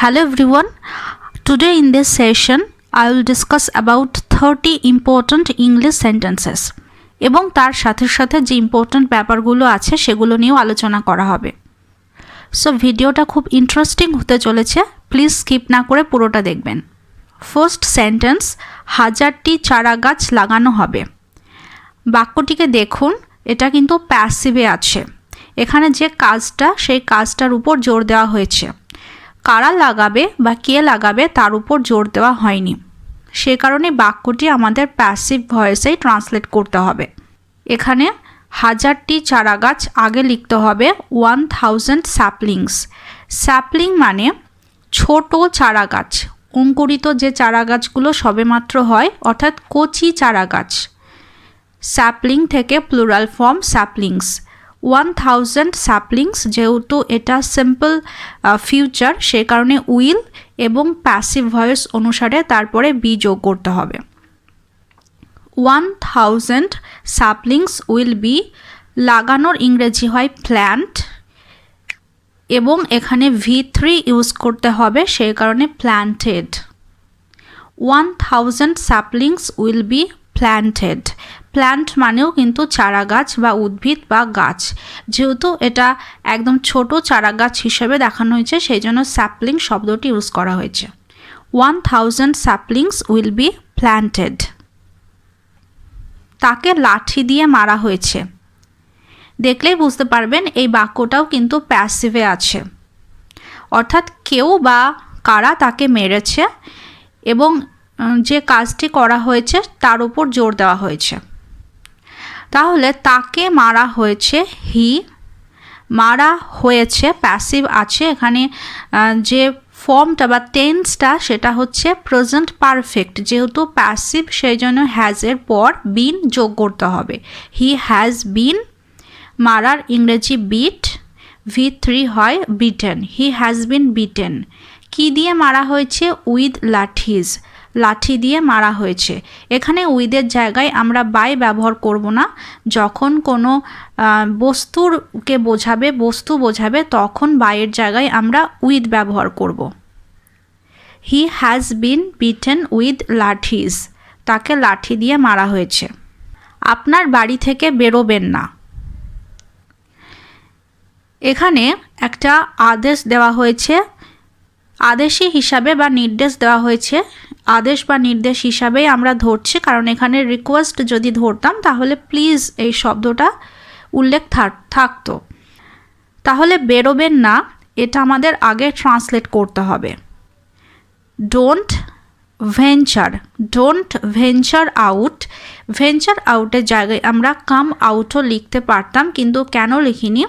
Hello, everyone. Today in this session, I will discuss about 30 important English sentences এবং তার সাথে সাথে যে ইম্পর্ট্যান্ট ব্যাপারগুলো আছে সেগুলো নিয়েও আলোচনা করা হবে। সো ভিডিওটা খুব ইন্টারেস্টিং হতে চলেছে। প্লিজ স্কিপ না করে পুরোটা দেখবেন। ফার্স্ট সেন্টেন্স হাজারটি চারা গাছ লাগানো হবে। বাক্যটিকে দেখুন, এটা কিন্তু প্যাসিভে আছে। এখানে যে কাজটা, সেই কাজটার উপর জোর দেওয়া হয়েছে। কারা লাগাবে বা কে লাগাবে তার উপর জোর দেওয়া হয়নি। সে কারণে বাক্যটি আমাদের প্যাসিভ ভয়েসেই ট্রান্সলেট করতে হবে। এখানে হাজারটি চারা গাছ আগে লিখতে হবে ওয়ান থাউজেন্ড স্যাপলিংস স্যাপলিং মানে ছোট চারা গাছ অঙ্কুরিত যে চারা গাছগুলো সবেমাত্র হয়, অর্থাৎ কচি চারা গাছ স্যাপলিং থেকে plural form saplings one thousand saplings যেহেতু এটা সিম্পল ফিউচার সে কারণে উইল এবং প্যাসিভ ভয়েস অনুসারে তারপরে বি যোগ করতে হবে। One thousand saplings will be লাগানোর ইংরেজি হয় প্ল্যান্ট এবং এখানে ভি থ্রি ইউজ করতে হবে সেই কারণে planted one thousand saplings will be planted plant মানেও কিন্তু চারা গাছ বা উদ্ভিদ বা গাছ। যেহেতু এটা একদম ছোট চারা গাছ হিসেবে দেখানো হয়েছে, সেই জন্য স্যাপলিং শব্দটি ইউজ করা হয়েছে। One thousand saplings will be planted তাকে লাঠি দিয়ে মারা হয়েছে। দেখলেই বুঝতে পারবেন এই বাক্যটাও কিন্তু প্যাসিভে আছে। অর্থাৎ কেউ বা কারা তাকে মেরেছে এবং যে কাজটি করা হয়েছে তার উপর জোর দেওয়া হয়েছে। তাহলে তাকে মারা হয়েছে হি। মারা হয়েছে প্যাসিভ আছে। এখানে যে ফর্মটা বা টেন্সটা সেটা হচ্ছে প্রেজেন্ট পারফেক্ট যেহেতু প্যাসিভ সেই জন্য হ্যাজের পর বিন যোগ করতে হবে। হি হ্যাজ বিন মারার ইংরেজি বিট ভি থ্রি হয় beaten he has been beaten কি দিয়ে মারা হয়েছে? উইথ লাঠিজ লাঠি দিয়ে মারা হয়েছে। এখানে উইদের জায়গায় আমরা বাই ব্যবহার করব না। যখন কোনো বস্তুরকে বোঝাবে, বস্তু বোঝাবে, তখন বাইয়ের জায়গায় আমরা উইথ ব্যবহার করব। He has been beaten with lathis তাকে লাঠি দিয়ে মারা হয়েছে। আপনার বাড়ি থেকে বেরোবেন না। এখানে একটা আদেশ দেওয়া হয়েছে। আদেশি হিসাবে বা নির্দেশ দেওয়া হয়েছে আদেশ বা নির্দেশ হিসাবেই আমরা ধরছি, কারণ এখানে রিকোয়েস্ট যদি ধরতাম, তাহলে প্লিজ এই শব্দটা উল্লেখ থাকতো। তাহলে বেরোবেন না, এটা আমাদের আগে ট্রান্সলেট করতে হবে। Don't venture don't venture out venture আউটের জায়গায় আমরা কাম আউটও লিখতে পারতাম, কিন্তু কেন লিখিনি?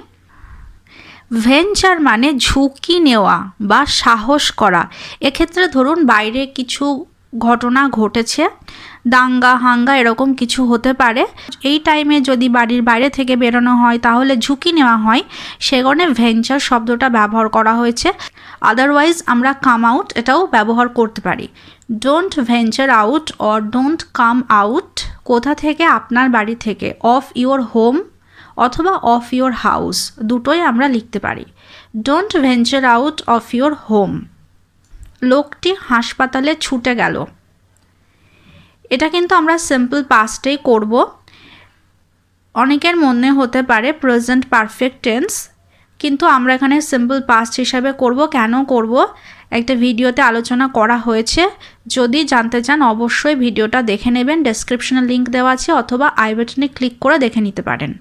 ভেঞ্চার মানে ঝুঁকি নেওয়া বা সাহস করা। এক্ষেত্রে ধরুন বাইরে কিছু ঘটনা ঘটেছে, দাঙ্গা, হাঙ্গা এরকম কিছু হতে পারে। এই টাইমে যদি বাড়ির বাইরে থেকে বেরোনো হয়, তাহলে ঝুঁকি নেওয়া হয়। সে কারণে ভেঞ্চার শব্দটা ব্যবহার করা হয়েছে। আদারওয়াইজ আমরা কাম আউট এটাও ব্যবহার করতে পারি। Don't venture out or don't come out কোথা থেকে? আপনার বাড়ি থেকে অফ ইউর হোম অথবা অফ ইউর হাউস দুটোই আমরা লিখতে পারি। Don't venture out of your home লোকটি হাসপাতালে ছুটে গেল। এটা কিন্তু আমরা সিম্পল পাস্টেই করব। অনেকের মনে হতে পারে প্রেজেন্ট পারফেক্ট টেন্স কিন্তু আমরা এখানে সিম্পল পাস্ট হিসাবে করব। কেন করব? একটা ভিডিওতে আলোচনা করা হয়েছে। যদি জানতে চান, অবশ্যই ভিডিওটা দেখে নেবেন। ডেসক্রিপশনে লিঙ্ক দেওয়া আছে, অথবা আই বাটনে ক্লিক করে দেখে নিতে পারেন।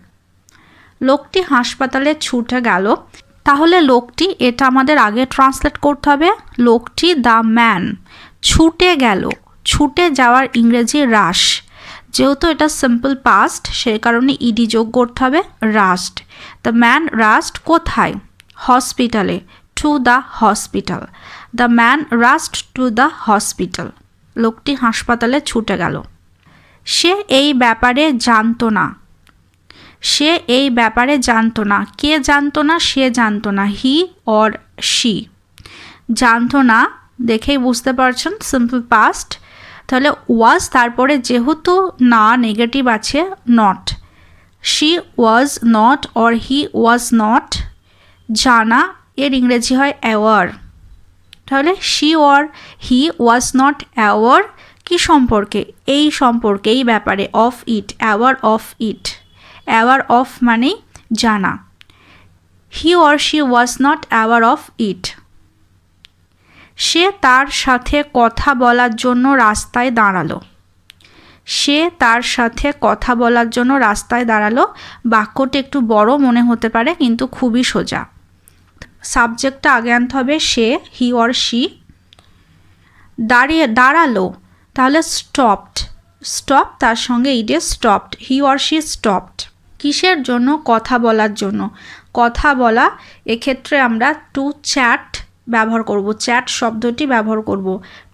লোকটি হাসপাতালে ছুটে গেল। তাহলে লোকটি, এটা আমাদের আগে ট্রান্সলেট করতে হবে, লোকটি দ্য ম্যান ছুটে গেল। ছুটে যাওয়ার ইংরেজি রাশ যেহেতু এটা সিম্পল পাস্ট সেই কারণে ইডি যোগ করতে হবে রাস্ট দ্য ম্যান রাস্ট কোথায়? হসপিটালে to the hospital the man rushed to the hospital লোকটি হাসপাতালে ছুটে গেল। সে এই ব্যাপারে জানতো না। সে এই ব্যাপারে জানতো না। কে জানতো না? সে জানতো না। He or she. জানতো না দেখেই বুঝতে পারছেন সিম্পল পাস্ট তাহলে ওয়াজ তারপরে যেহেতু না নেগেটিভ আছে not she was not or he was not জানা, এর ইংরেজি হয় অ্যাওয়ার তাহলে she were he was not aware কি সম্পর্কে? এই সম্পর্কে, এই ব্যাপারে of it aware of it aware of মানেই জানা। He or she was not aware of it সে তার সাথে কথা বলার জন্য রাস্তায় দাঁড়াল। সে তার সাথে কথা বলার জন্য রাস্তায় দাঁড়াল। বাক্যটা একটু বড় মনে হতে পারে, কিন্তু খুবই সোজা। সাবজেক্টটা আগে আনতে হবে, সে হি অর শি দাঁড়িয়ে, দাঁড়াল, তাহলে স্টপড স্টপ তার সঙ্গে is stopped he or she stopped কিসের জন্য? কথা বলার জন্য। কথা বলা, এক্ষেত্রে আমরা টু চ্যাট ব্যবহার করব। চ্যাট শব্দটি ব্যবহার করব।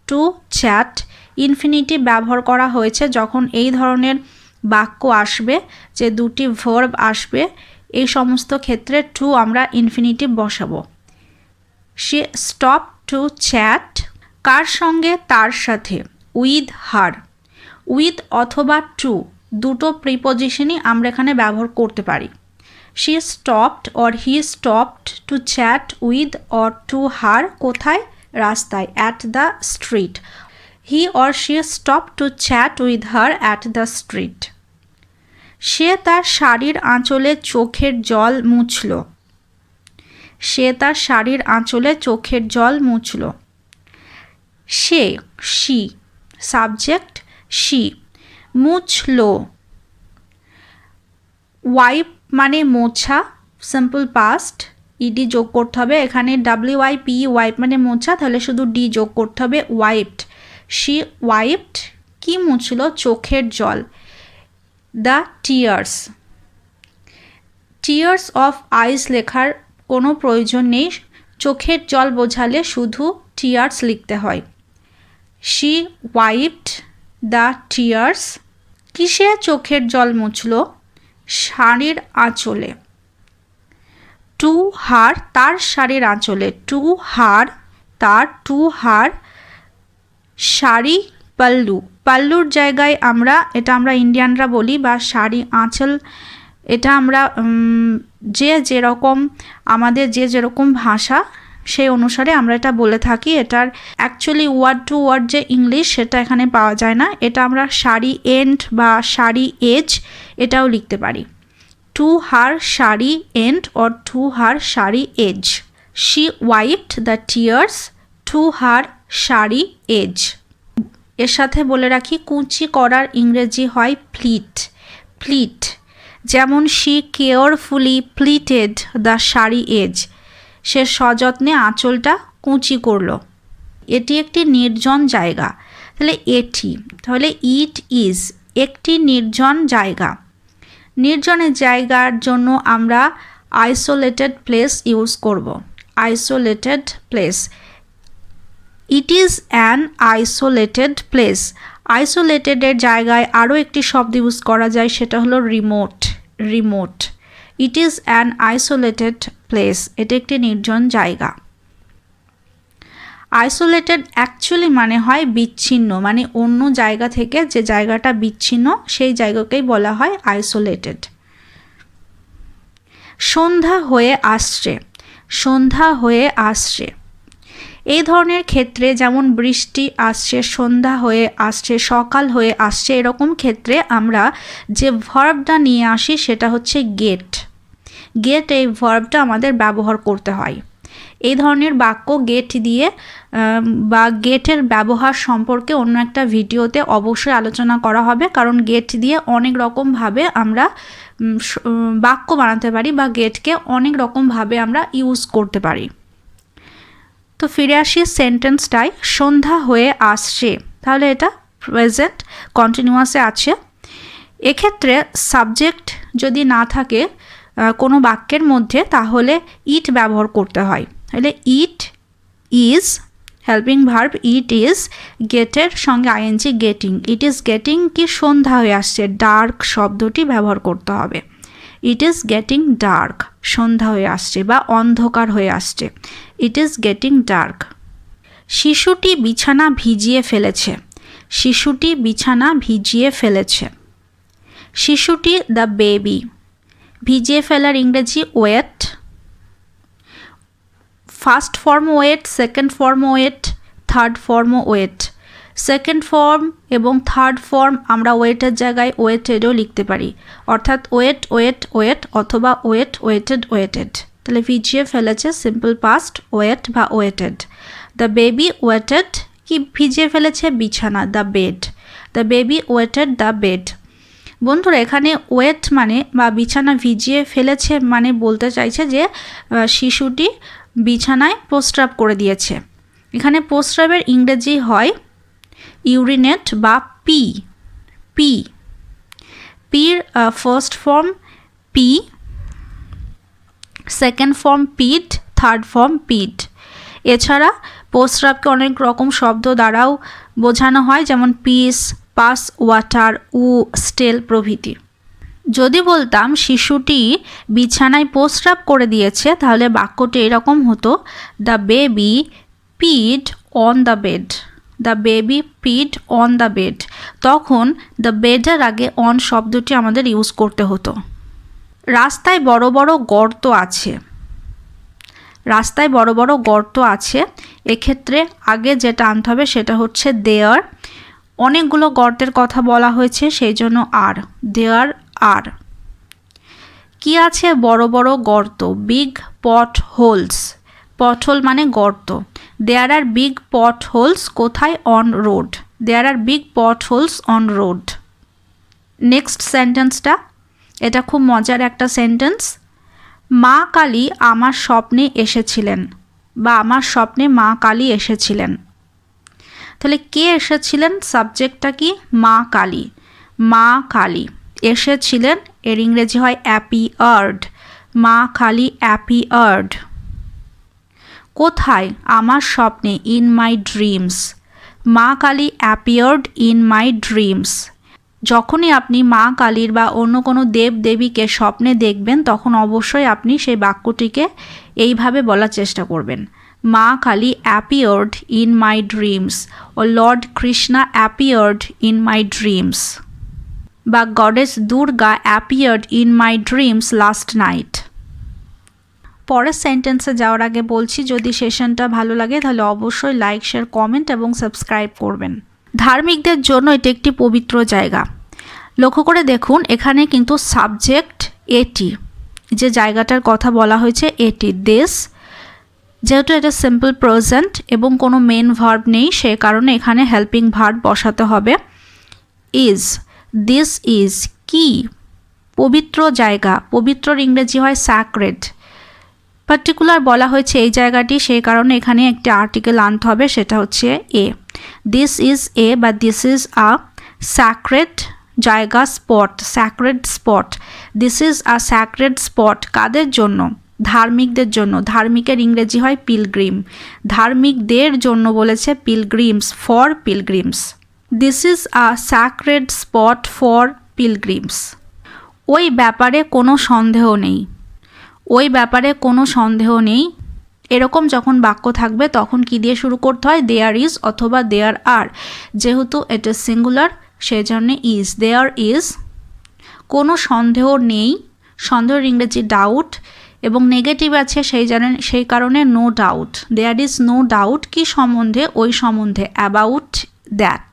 টু চ্যাট ইনফিনিটি ব্যবহার করা হয়েছে যখন এই ধরনের বাক্য আসবে, যে দুটি ভার্ব আসবে, এই সমস্ত ক্ষেত্রে টু আমরা ইনফিনিটিভ বসাবো। সে স্টপ টু চ্যাট কার সঙ্গে? তার সাথে। উইথ হার উইথ অথবা টু দুটো প্রিপোজিশনই আমরা এখানে ব্যবহার করতে পারি। She stopped or he stopped to chat with or to her কোথায়? রাস্তায় at the street he or she stop to chat with her at the street সে তার শাড়ির আঁচলে চোখের জল মুছল। সে তার শাড়ির আঁচলে চোখের জল মুছল। সে শি সাবজেক্ট শি মুছল। ওয়াইপ মানে মোছা সিম্পল পাস্ট ইডি যোগ করতে হবে। এখানে ডাব্লিউ ওয়াই পি ওয়াইপ মানে মোছা, তাহলে শুধু ডি যোগ করতে হবে ওয়াইপড শি ওয়াইপড কি মুছল? চোখের জল। The tears tears of eyes লেখার কোনো প্রয়োজন নেই। চোখের জল বোঝালে শুধু টিয়ার্স লিখতে হয়। শি ওয়াইপড দ্য টিয়ার্স কিসে চোখের জল মুছল? শাড়ির আঁচলে। টু হার তার শাড়ির আঁচলে। টু হার তার, টু হার শাড়ি পাল্লু। পাল্লুর জায়গায় আমরা, এটা আমরা ইন্ডিয়ানরা বলি, বা শাড়ি আঁচল, এটা আমরা যে যেরকম, আমাদের যে যেরকম ভাষা সেই অনুসারে আমরা এটা বলে থাকি, এটার অ্যাকচুয়ালি ওয়ার্ড টু ওয়ার্ড যে ইংলিশ সেটা এখানে পাওয়া যায় না। এটা আমরা শাড়ি এন্ড বা শাড়ি এজ এটাও লিখতে পারি। To her sari end or to her sari edge she wiped the tears to her sari edge এর সাথে বলে রাখি, কুচি করার ইংরেজি হয় প্লিট প্লিট যেমন she carefully pleated the sari edge সে সযত্নে আঁচলটা কুঁচি করল। এটি একটি নির্জন জায়গা। তাহলে এটি, তাহলে ইট ইজ একটি নির্জন জায়গা। নির্জনের জায়গার জন্য আমরা আইসোলেটেড প্লেস ইউজ করব। Isolated place it is an isolated place আইসোলেটেডের জায়গায় আরও একটি শব্দ ইউজ করা যায়, সেটা হলো remote remote it is an isolated place এটা একটি নির্জন জায়গা। আইসোলেটেড অ্যাকচুয়ালি মানে হয় বিচ্ছিন্ন মানে অন্য জায়গা থেকে যে জায়গাটা বিচ্ছিন্ন, সেই জায়গাকেই বলা হয় আইসোলেটেড সন্ধ্যা হয়ে আসছে। সন্ধ্যা হয়ে আসছে। এই ধরনের ক্ষেত্রে যেমন বৃষ্টি আসছে, সন্ধ্যা হয়ে আসছে, সকাল হয়ে আসছে, এরকম ক্ষেত্রে আমরা যে ভার্বটা নিয়ে আসি সেটা হচ্ছে গেট গেট এই ভার্বটা আমাদের ব্যবহার করতে হয়। এই ধরনের বাক্য গেট দিয়ে বা গেটের ব্যবহার সম্পর্কে অন্য একটা ভিডিওতে অবশ্যই আলোচনা করা হবে। কারণ গেট দিয়ে অনেক রকমভাবে আমরা বাক্য বানাতে পারি বা গেটকে অনেক রকমভাবে আমরা ইউজ করতে পারি। তো ফিরে আসি সেন্টেন্সটাই সন্ধ্যা হয়ে আসছে। তাহলে এটা প্রেজেন্ট কন্টিনিউয়াসে আছে। এক্ষেত্রে সাবজেক্ট যদি না থাকে কোনো বাক্যের মধ্যে, তাহলে ইট ব্যবহার করতে হয়। তাহলে it is helping verb it is গেটের সঙ্গে ING getting it is getting কি সন্ধ্যা হয়ে আসছে? ডার্ক শব্দটি ব্যবহার করতে হবে। ইট ইজ গেটিং ডার্ক সন্ধ্যা হয়ে আসছে বা অন্ধকার হয়ে আসছে। ইট ইজ গেটিং ডার্ক শিশুটি বিছানা ভিজিয়ে ফেলেছে। শিশুটি বিছানা ভিজিয়ে ফেলেছে। শিশুটি দ্য বেবি ভিজিয়ে ফেলার ইংরেজি wet first form wet second form wet third form wet second form এবং থার্ড ফর্ম আমরা ওয়েটের জায়গায় ওয়েটেডও লিখতে পারি। অর্থাৎ ওয়েট ওয়েট ওয়েট অথবা ওয়েট, ওয়েটেড ওয়েটেড। তাহলে ভিজিয়ে ফেলেছে সিম্পল পাস্ট ওয়েট বা ওয়েটেড। দ্য বেবি ওয়েটেড, কি ভিজিয়ে ফেলেছে? বিছানা the bed the baby wetted the bed বন্ধুরা, এখানে ওয়েট মানে বা বিছানা ভিজিয়ে ফেলেছে মানে বলতে চাইছে যে শিশুটি বিছানায় প্রস্রাব করে দিয়েছে। এখানে প্রস্রাবের ইংরেজি হয় ইউরিনেট বা পি পি পির first form pee second form peed third form peed এছাড়া প্রস্রাবকে অনেক রকম শব্দ দ্বারাও বোঝানো হয়, যেমন piss pass water wee stale প্রভৃতি। যদি বলতাম শিশুটি বিছানায় প্রস্রাব করে দিয়েছে, তাহলে বাক্যটি এরকম হতো the baby peed on the bed the baby peed on the bed তখন দ্য বেডের আগে অন শব্দটি আমাদের ইউজ করতে হতো। রাস্তায় বড় বড় গর্ত আছে। রাস্তায় বড় বড় গর্ত আছে। এক্ষেত্রে আগে যেটা আনতে হবে সেটা হচ্ছে দেয়ার অনেকগুলো গর্তের কথা বলা হয়েছে সেই জন্য আর দেয়ার আর কি আছে বড় বড় গর্ত? বিগ পট হোলস পটহোল মানে গর্ত। There are big pot holes কোথায়? On road there are big pot holes on road next সেন্টেন্সটা এটা খুব মজার একটা সেন্টেন্স মা কালী আমার স্বপ্নে এসেছিলেন বা আমার স্বপ্নে মা কালী এসেছিলেন। তাহলে কে এসেছিলেন? সাবজেক্টটা কি? মা কালী। মা কালী এসেছিলেন, এর ইংরেজি হয় অ্যাপি আর্ড মা কালী অ্যাপি আর্ড কোথায় আমার স্বপ্নে in my dreams Ma Kali appeared in my dreams যখনই আপনি মা কালীর বা অন্য কোনো দেব দেবীকে স্বপ্নে দেখবেন, তখন অবশ্যই আপনি সেই বাক্যটিকে এইভাবে বলার চেষ্টা করবেন। Ma Kali appeared in my dreams O lord Krishna appeared in my dreams বা goddess Durga appeared in my dreams last night পরের সেন্টেন্সে যাওয়ার আগে বলছি, যদি সেশনটা ভালো লাগে, তাহলে অবশ্যই লাইক শেয়ার কমেন্ট এবং সাবস্ক্রাইব করবেন। ধার্মিকদের জন্য এটি একটি পবিত্র জায়গা। লক্ষ্য করে দেখুন, এখানে কিন্তু সাবজেক্ট এটি। যে জায়গাটার কথা বলা হয়েছে, এটি। দেশ যেহেতু এটা সিম্পল প্রেজেন্ট এবং কোনো মেন ভার্ব নেই, সে কারণে এখানে হেল্পিং ভার্ব বসাতে হবে। ইজ দিস ইজ কি পবিত্র জায়গা। পবিত্রর ইংরেজি হয় স্যাক্রেড পার্টিকুলার বলা হয়েছে এই জায়গাটি, সেই কারণে এখানে একটি আর্টিকেল আনতে হবে, সেটা হচ্ছে এ দিস ইজ এ বা দিস ইজ আ স্যাক্রেড জায়গা spot sacred spot this is a sacred spot কাদের জন্য? ধার্মিকদের জন্য। ধার্মিকের ইংরেজি হয় পিলগ্রিম ধার্মিকদের জন্য বলেছে pilgrims for pilgrims this is a sacred spot for pilgrims ওই ব্যাপারে কোনো সন্দেহ নেই। ওই ব্যাপারে কোনো সন্দেহ নেই। এরকম যখন বাক্য থাকবে, তখন কি দিয়ে শুরু করতে হয়? দেয়ার ইজ অথবা দেয়ার আর যেহেতু এটা সিঙ্গুলার সেই জন্য ইজ দেয়ার ইজ কোনো সন্দেহ নেই। সন্দেহের ইংরেজি ডাউট এবং নেগেটিভ আছে সেই জানেন সেই কারণে no doubt there is no doubt কি সম্বন্ধে? ওই সম্বন্ধে। অ্যাবাউট দ্যাট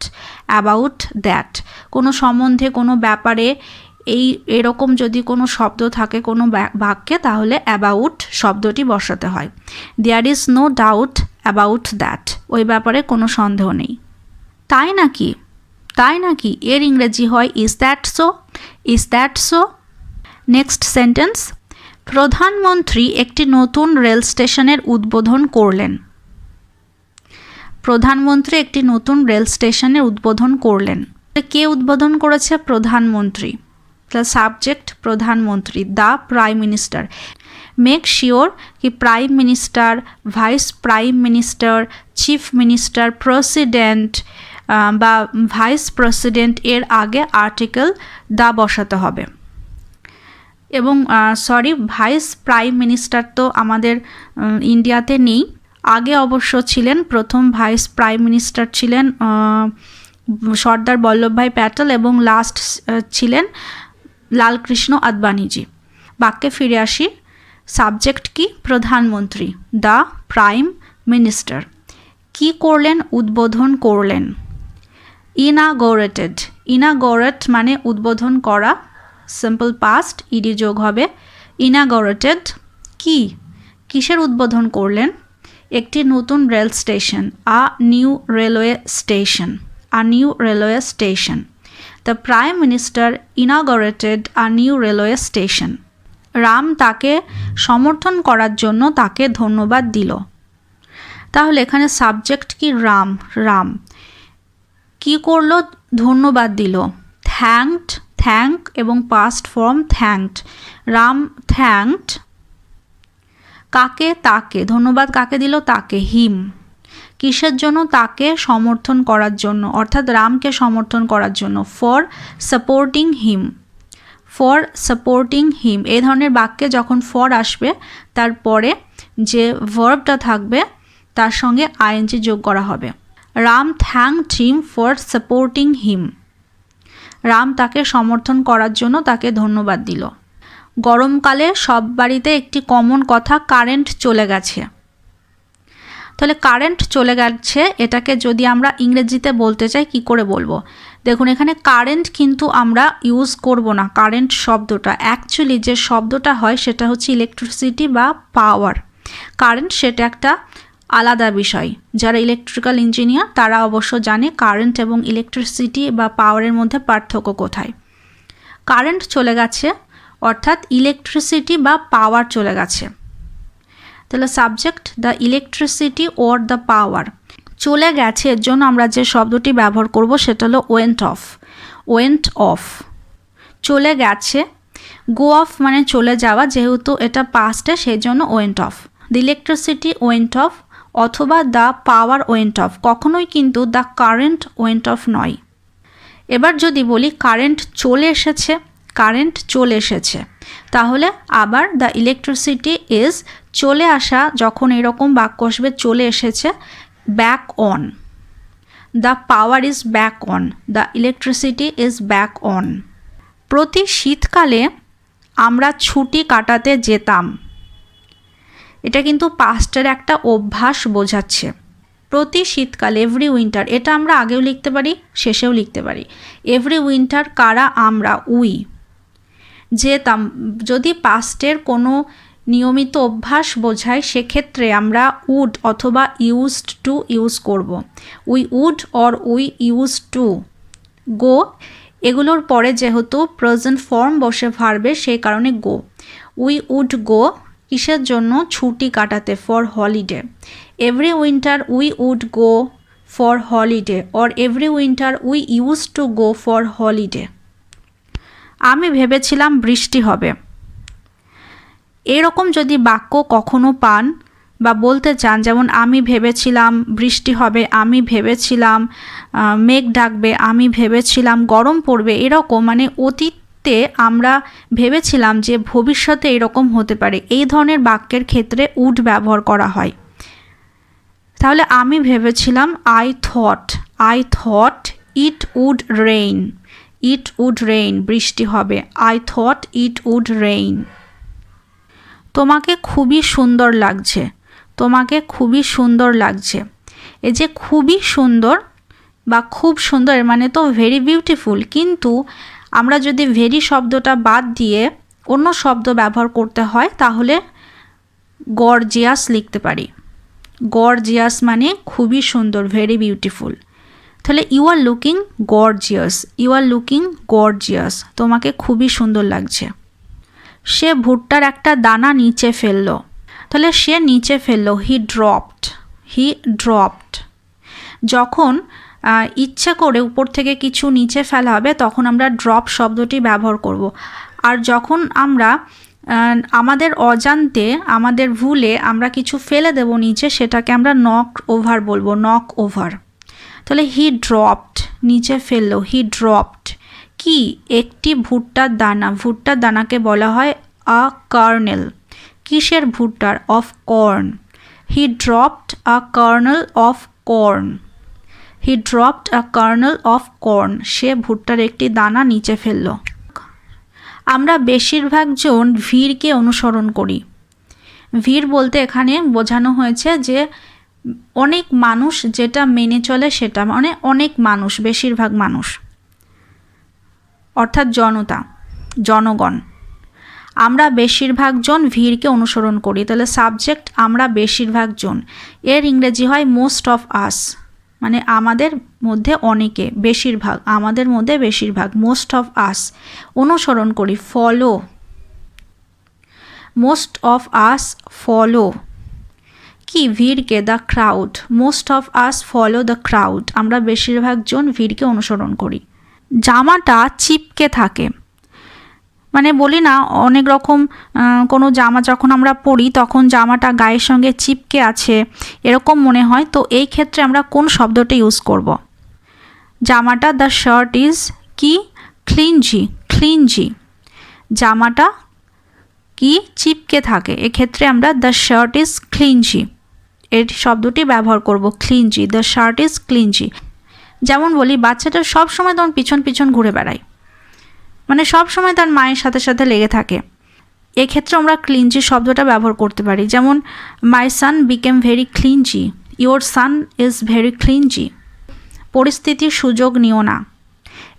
অ্যাবাউট দ্যাট কোনো সম্বন্ধে, কোনো ব্যাপারে এই, এরকম যদি কোনো শব্দ থাকে কোনো বাক্যে, তাহলে অ্যাবাউট শব্দটি বসাতে হয়। There is no doubt about that ওই ব্যাপারে কোনো সন্দেহ নেই। তাই নাকি? তাই নাকি? এর ইংরেজি হয় is that so is that so next sentence প্রধানমন্ত্রী একটি নতুন রেল স্টেশনের উদ্বোধন করলেন। প্রধানমন্ত্রী একটি নতুন রেল স্টেশনের উদ্বোধন করলেন। কে উদ্বোধন করেছে? প্রধানমন্ত্রী। প্লাস সাবজেক্ট প্রধানমন্ত্রী the prime minister make sure কি prime minister vice prime minister chief minister president বা ভাইস প্রেসিডেন্ট এর আগে আর্টিকেল দা বসাতে হবে। এবং সরি ভাইস প্রাইম মিনিস্টার তো আমাদের ইন্ডিয়াতে নেই। আগে অবশ্য ছিলেন, প্রথম ভাইস প্রাইম মিনিস্টার ছিলেন সর্দার বল্লভভাই প্যাটেল এবং লাস্ট ছিলেন লালকৃষ্ণ আদবানিজি। বাক্যে ফিরে আসি। সাবজেক্ট কি? প্রধানমন্ত্রী। The prime minister. কি করলেন? উদ্বোধন করলেন। ইনাগোরেটেড। ইনাগোরেট মানে উদ্বোধন করা। সিম্পল পাস্ট, ইডি যোগ হবে। ইনাগোরেটেড কি? কিসের উদ্বোধন করলেন? একটি নতুন rail station, a new railway station, a new railway station. The prime minister inaugurated a new railway station Ram তাকে সমর্থন করার জন্য তাকে ধন্যবাদ দিল। তাহলে এখানে সাবজেক্ট কি? রাম রাম। কি করল? ধন্যবাদ দিল। থ্যাঙ্কড থ্যাঙ্ক এবং past form thanked Ram thanked কাকে? তাকে। ধন্যবাদ কাকে দিল? তাকে হিম কিসের জন্য? তাকে সমর্থন করার জন্য। অর্থাৎ রামকে সমর্থন করার জন্য। For supporting him for supporting him এই ধরনের বাক্যে যখন ফর আসবে, তারপরে যে ভার্বটা থাকবে, তার সঙ্গে আইএনজি যোগ করা হবে। Ram thank him for supporting him Ram তাকে সমর্থন করার জন্য তাকে ধন্যবাদ দিল। গরমকালে সব বাড়িতে একটি কমন কথা কারেন্ট চলে গেছে। তাহলে কারেন্ট চলে গেছে, এটাকে যদি আমরা ইংরেজিতে বলতে চাই, কি করে বলব? দেখুন, এখানে কারেন্ট কিন্তু আমরা ইউজ করব না কারেন্ট শব্দটা। অ্যাকচুয়ালি যে শব্দটা হয়, সেটা হচ্ছে ইলেকট্রিসিটি বা পাওয়ার কারেন্ট সেটা একটা আলাদা বিষয়। যারা ইলেকট্রিক্যাল ইঞ্জিনিয়ার তারা অবশ্য জানে কারেন্ট এবং ইলেকট্রিসিটি বা পাওয়ারের মধ্যে পার্থক্য কোথায়। কারেন্ট চলে গেছে, অর্থাৎ ইলেকট্রিসিটি বা পাওয়ার চলে গেছে। তাহলে subject the electricity or the power চলে গেছে, এর জন্য আমরা যে শব্দটি ব্যবহার করব সেটা হলো ওয়েন্ট অফ ওয়েন্ট অফ চলে গেছে গো অফ মানে চলে যাওয়া, যেহেতু এটা পাস্টে সেই জন্য went off the electricity went off অথবা দ্য পাওয়ার ওয়েন্ট অফ কখনোই কিন্তু দ্য কারেন্ট ওয়েন্ট অফ নয়। এবার যদি বলি কারেন্ট চলে এসেছে কারেন্ট চলে এসেছে। তাহলে আবার দ্য ইলেকট্রিসিটি ইজ চলে আসা যখন এরকম বাক্য আসবে, চলে এসেছে back on the power is back on the electricity is back on প্রতি শীতকালে আমরা ছুটি কাটাতে যেতাম। এটা কিন্তু পাস্টের একটা অভ্যাস বোঝাচ্ছে। প্রতি শীতকাল এভরি উইন্টার এটা আমরা আগেও লিখতে পারি, শেষেও লিখতে পারি। এভরি উইন্টার কারা আমরা? উই যেতাম যদি পাস্টের কোনো নিয়মিত অভ্যাস বোঝায়, সেক্ষেত্রে আমরা উড অথবা ইউজড টু ইউজ করব। We would or we use to go, এগুলোর পরে যেহেতু প্রেজেন্ট ফর্ম বসে ভারবে, সেই কারণে গো। উই উড গো, কিসের জন্য? ছুটি কাটাতে, for holiday. Every winter we would go for holiday, or every winter we use to go for holiday. আমি ভেবেছিলাম বৃষ্টি হবে। এরকম যদি বাক্য কখনো পান বা বলতে চান, যেমন, আমি ভেবেছিলাম বৃষ্টি হবে, আমি ভেবেছিলাম মেঘ ডাকবে, আমি ভেবেছিলাম গরম পড়বে, এরকম মানে অতীতে আমরা ভেবেছিলাম যে ভবিষ্যতে এরকম হতে পারে। এই ধরনের বাক্যের ক্ষেত্রে উড ব্যবহার করা হয়। তাহলে, আমি ভেবেছিলাম I thought I thought it would rain it would rain বৃষ্টি হবে। I thought it would rain তোমাকে খুবই সুন্দর লাগছে। তোমাকে খুবই সুন্দর লাগছে। এই যে খুবই সুন্দর বা খুব সুন্দর মানে তো ভেরি বিউটিফুল কিন্তু আমরা যদি ভেরি শব্দটা বাদ দিয়ে অন্য শব্দ ব্যবহার করতে হয়, তাহলে গর্জিয়াস লিখতে পারি। গর্জিয়াস মানে খুবই সুন্দর ভেরি বিউটিফুল তাহলে you are looking gorgeous you are looking gorgeous তোমাকে খুবই সুন্দর লাগছে। সে ভুট্টার একটা দানা নিচে ফেলল। তাহলে সে নিচে ফেলল হি ড্রপড হি ড্রপড যখন ইচ্ছা করে উপর থেকে কিছু নিচে ফেলা হবে, তখন আমরা ড্রপ শব্দটি ব্যবহার করব। আর যখন আমরা আমাদের অজান্তে, আমাদের ভুলে আমরা কিছু ফেলে দেব নিচে, সেটাকে আমরা নক ওভার বলব নক ওভার তাহলে হি ড্রপড নিচে ফেলল হি ড্রপড কি? একটি ভুট্টার দানা, ভুট্টার দানাকে বলা হয় আ কার্নেল কিসের ভুট্টার? Of corn he dropped a kernel of corn he dropped a kernel of corn সে ভুট্টার একটি দানা নিচে ফেলল। আমরা বেশিরভাগ জন ভিড়কে অনুসরণ করি। ভিড় বলতে এখানে বোঝানো হয়েছে যে অনেক মানুষ যেটা মেনে চলে সেটা মানে অনেক মানুষ, বেশিরভাগ মানুষ। অর্থাৎ জনতা, জনগণ। আমরা বেশিরভাগ জন ভিড়কে অনুসরণ করি। তাহলে সাবজেক্ট আমরা বেশিরভাগ জন। এর ইংরেজি হয় মোস্ট অফ আস মানে আমাদের মধ্যে অনেকে, বেশিরভাগ, আমাদের মধ্যে বেশিরভাগ মোস্ট অফ আস অনুসরণ করি follow most of us follow কি ভিড়কে the crowd most of us follow the crowd আমরা বেশিরভাগ জন ভিড়কে অনুসরণ করি। জামাটা চিপকে থাকে। মানে বলি না, অনেক রকম কোনো জামা যখন আমরা পরি, তখন জামাটা গায়ের সঙ্গে চিপকে আছে, এরকম মনে হয়। তো এই ক্ষেত্রে আমরা কোন শব্দটা ইউজ করব। জামাটা দ্য শার্ট ইজ কি? ক্লিনজি ক্লিনজি জামাটা কি? চিপকে থাকে। এক্ষেত্রে আমরা দ্য শার্ট ইজ ক্লিনজি এর শব্দটি ব্যবহার করব clingy the shirt is clingy যেমন বলি, বাচ্চাটা সব সময় তখন পিছন পিছন ঘুরে বেড়ায়। মানে সব সময় তার মায়ের সাথে সাথে লেগে থাকে। এক্ষেত্রে আমরা ক্লিনজি শব্দটা ব্যবহার করতে পারি। যেমন my son became very clingy your son is very clingy পরিস্থিতির সুযোগ নিও না।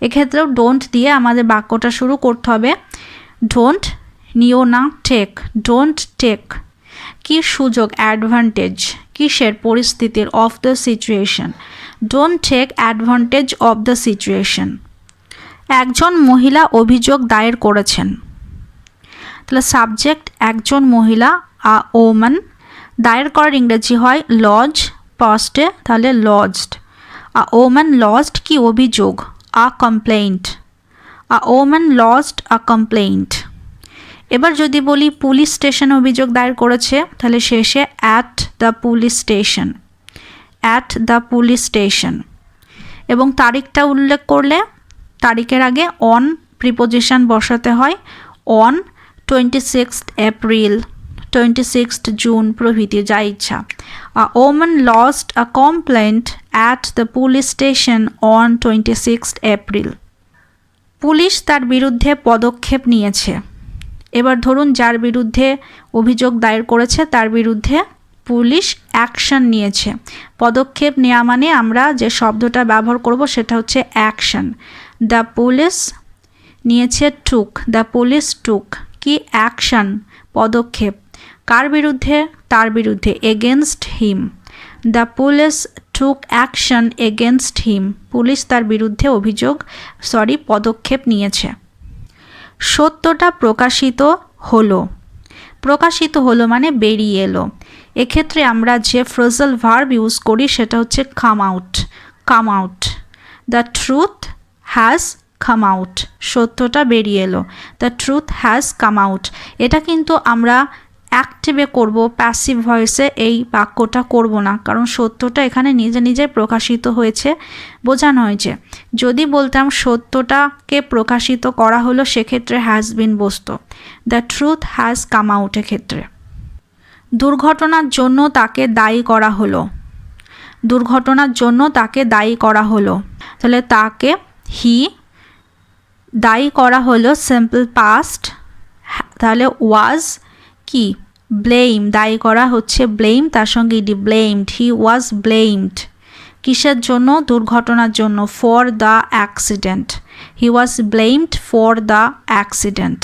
এক্ষেত্রেও ডোন্ট দিয়ে আমাদের বাক্যটা শুরু করতে হবে। ডোন্ট নিও না টেক ডোন্ট টেক কি সুযোগ? অ্যাডভান্টেজ কিসের পরিস্থিতির of the situation don't take advantage of the situation একজন মহিলা অভিযোগ দায়ের করেছেন। তাহলে সাবজেক্ট একজন মহিলা আ ওমান দায়ের করার ইংরেজি হয় লজ পাস্টে তাহলে লজড আ ওম্যান লস্ট কি অভিযোগ? A complaint a woman lost a complaint এবার যদি বলি পুলিশ স্টেশন অভিযোগ দায়ের করেছে, তাহলে শেষে at the police station at the police station এবং তারিখটা উল্লেখ করলে তারিখের আগে অন প্রিপোজিশন বসাতে হয় on twenty sixth April twenty sixth June প্রভৃতি, যা ইচ্ছা। Women lost a complaint at the police station on twenty sixth April police তার বিরুদ্ধে পদক্ষেপ নিয়েছে। এবার ধরুন যার বিরুদ্ধে অভিযোগ দায়ের করেছে, তার বিরুদ্ধে পুলিশ অ্যাকশন নিয়েছে। পদক্ষেপ নেওয়া মানে আমরা যে শব্দটা ব্যবহার করব সেটা হচ্ছে অ্যাকশন। দ্য পুলিশ নিয়েছে টুক। দ্য পুলিশ টুক। কি অ্যাকশন? পদক্ষেপ। কার বিরুদ্ধে? তার বিরুদ্ধে। Against him. The police took action against him. Police তার বিরুদ্ধে অভিযোগ, সরি, পদক্ষেপ নিয়েছে। সত্যটা প্রকাশিত হলো। প্রকাশিত হলো মানে বেরিয়ে এলো। এক্ষেত্রে আমরা যে ফ্রোজাল ভার্ব ইউজ করি সেটা হচ্ছে come out come out the truth has come out সত্যটা বেরিয়ে এলো। The truth has come out এটা কিন্তু আমরা অ্যাক্টিভে করব প্যাসিভ ভয়েসে এই বাক্যটা করব না। কারণ সত্যটা এখানে নিজে নিজে প্রকাশিত হয়েছে, বোঝানো হয়েছে। যদি বলতাম সত্যটাকে প্রকাশিত করা হলো, সেক্ষেত্রে হ্যাজ বিন বসত। The truth has come out ক্ষেত্রে দুর্ঘটনার জন্য তাকে দায়ী করা হলো। দুর্ঘটনার জন্য তাকে দায়ী করা হলো। তাহলে তাকে হি দায়ী করা হলো সিম্পল পাস্ট তাহলে ওয়াজ কি? ব্লেম দায়ী করা হচ্ছে ব্লেম তার সঙ্গে ed blamed he was blamed কিসের জন্য? দুর্ঘটনার জন্য for the accident he was blamed for the accident